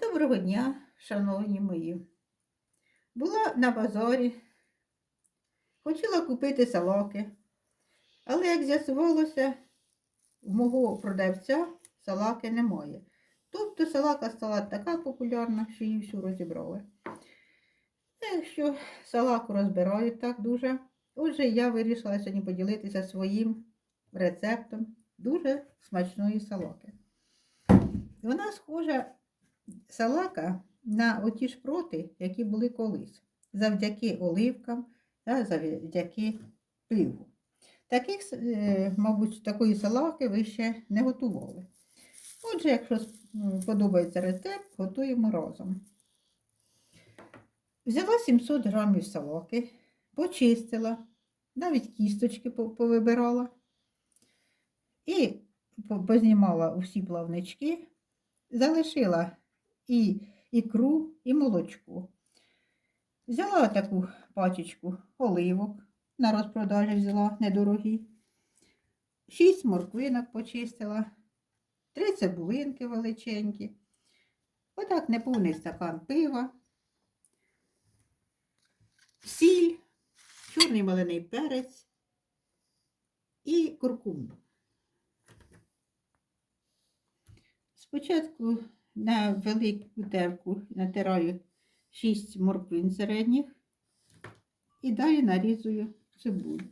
Доброго дня, шановні мої. Була на базарі, хотіла купити салаки, але, як з'ясувалося, в мого продавця салаки немає. Тобто салака стала така популярна, що її всю розібрали. Так що салаку розбирають так дуже. Отже, я вирішила сьогодні поділитися своїм рецептом дуже смачної салаки. Вона схожа салака на оті шпроти, які були колись, завдяки оливкам та завдяки пиву. Таких, е, мабуть, такої салаки ви ще не готували. Отже, якщо подобається рецепт, готуємо разом. Взяла 700 грамів салаки, почистила, навіть кісточки повибирала і познімала усі плавнички, залишила і ікру, і молочко. Взяла таку пачечку оливок, на розпродажі взяла недорогі. Шість морквинок почистила, три цибулинки величенькі. Отак неповний стакан пива, сіль, чорний малений перець і куркуму. Спочатку на велику терку натираю 6 морквин середніх і далі нарізую цибулю.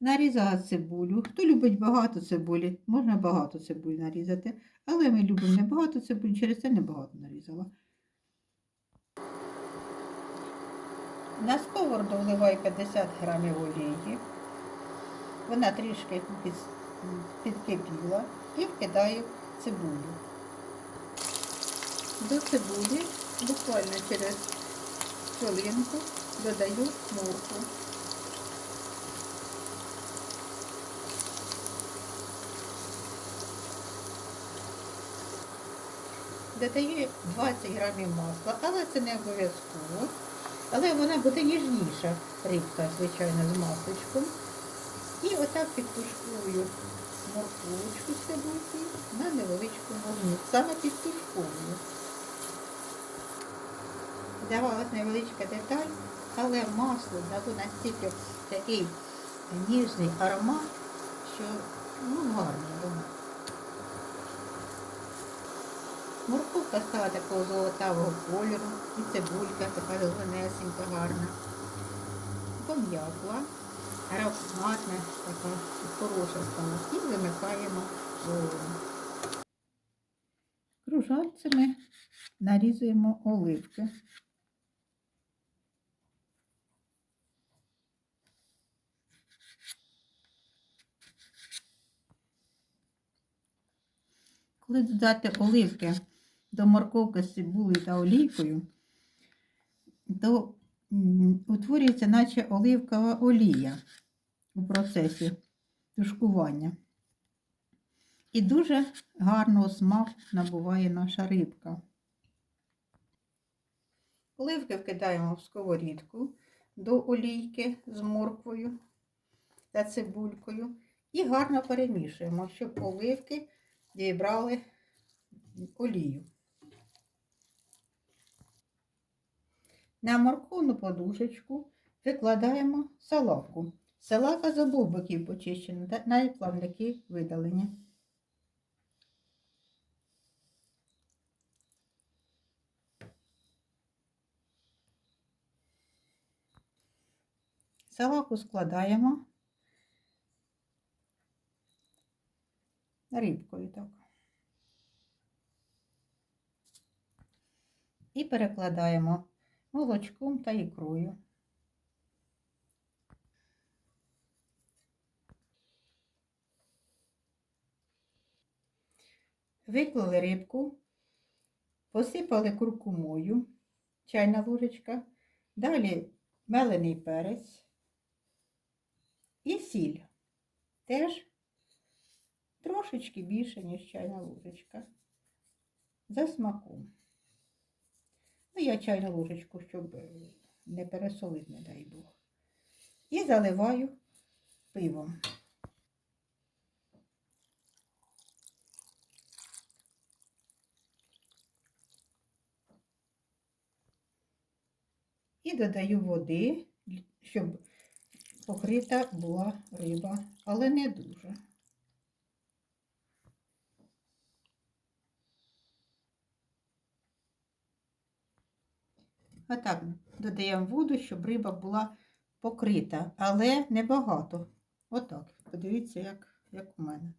Нарізала цибулю. Хто любить багато цибулі, можна багато цибулі нарізати, але ми любимо не багато цибулі, через це не багато нарізала. На сковороду вливаю 50 грамів олії. Вона трішки підкипіла і вкидаю цибулю. До цибулі буквально через хвилинку додаю моркву. Додаю 20 грамів масла, але це не обов'язково. Але вона буде ніжніша рибка, звичайно, з масличком. І отак підтушкую морковочку цибульки на невеличку вогню. Саме підтушковую. Давалась невеличка деталь, але масло дало настільки такий ніжний аромат, що ну, гарний аромат. Морковка стала такого золотавого кольору, і цибулька така зеленесенька, гарна. Пом'якла, ароматна, така хороша стала. І вимикаємо вогонь. Кружальцями нарізуємо оливки. Коли додати оливки до морковки з цибулею та олійкою, то утворюється наче оливкова олія у процесі тушкування. І дуже гарного смаку набуває наша рибка. Оливки вкидаємо в сковорідку до олійки з морквою та цибулькою і гарно перемішуємо, щоб оливки зібрали олію. На морковну подушечку викладаємо салаку. Салака з обох боків почищена, навіть плавники видалені. Салаку складаємо рибкою так. І перекладаємо молочком та ікрою. Виклали рибку, посипали куркумою, чайна ложечка, далі мелений перець і сіль. Теж трошечки більше, ніж чайна ложечка. За смаком. Ну, я чайну ложечку, щоб е, не пересолити, не дай Бог. і заливаю пивом. І додаю води, щоб покрита була риба, але не дуже. А так, додаємо воду, щоб риба була покрита, але небагато. Отак. Подивіться, як, як у мене.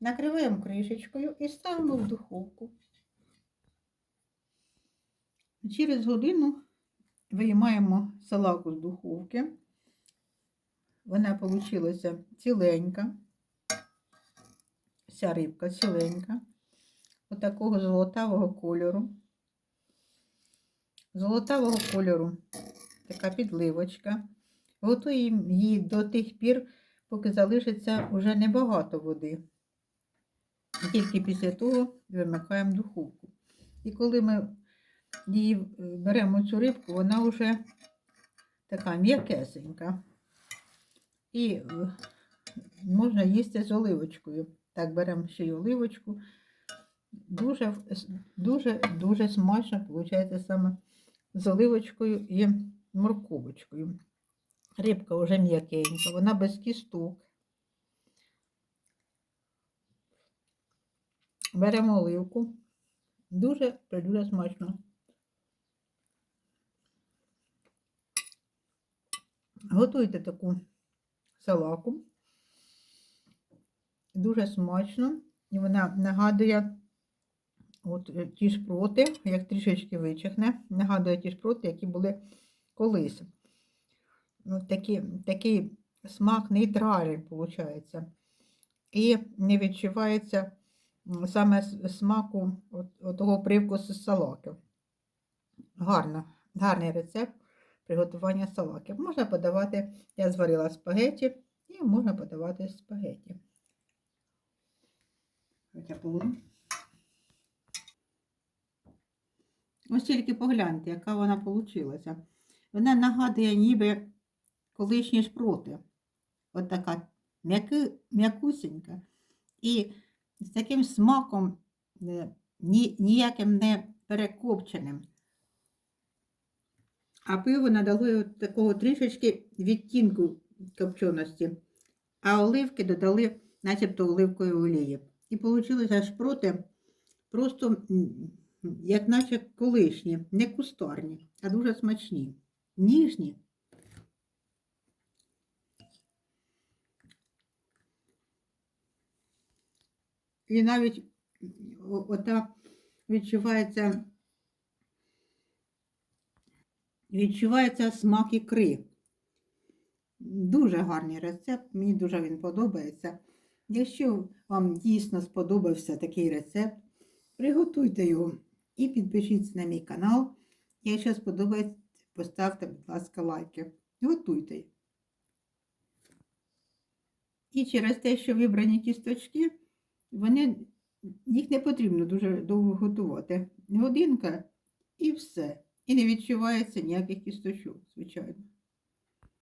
Накриваємо кришечкою і ставимо в духовку. Через годину виймаємо салаку з духовки. Вона вийшла ціленька. Вся рибка ціленька. Отакого золотавого кольору. Золотавого кольору. Така підливочка. Готуємо її до тих пір, поки залишиться вже небагато води. Тільки після того вимикаємо духовку. І коли ми її е, беремо цю рибку, вона вже така м'якесенька. І е, можна їсти з оливочкою. Так, беремо ще й оливочку. Дуже, дуже, дуже смачно виходить саме з оливочкою і морковочкою. Рибка вже м'якенька, вона без кісток. Беремо оливку. Дуже дуже смачно. Готуйте таку салаку. Дуже смачно. І вона нагадує от е, ті шпроти, як трішечки вичихне, нагадує ті шпроти, які були колись. От такі, такий смак нейтральний, виходить. І не відчувається саме смаку от, того привкусу салаки. Гарно, гарний рецепт приготування салаки. Можна подавати, я зварила спагеті, і можна подавати спагеті. Ось тільки погляньте, яка вона вийшла. Вона нагадує ніби колишні шпроти. От така м'якусенька. І з таким смаком е, ні, ніяким не перекопченим. А пиво надало такого трішечки відтінку копченості, а оливки додали начебто оливкової олії. І вийшло шпроти просто, як наче колишні, не кустарні, а дуже смачні, ніжні. І навіть ота відчувається відчувається смак ікри. Дуже гарний рецепт, мені дуже він подобається. Якщо вам дійсно сподобався такий рецепт, приготуйте його і підпишіться на мій канал. Якщо сподобається, поставте, будь ласка, лайки. Готуйте. І через те, що вибрані кісточки, вони, їх не потрібно дуже довго готувати. Годинка і все. І не відчувається ніяких кісточок, звичайно.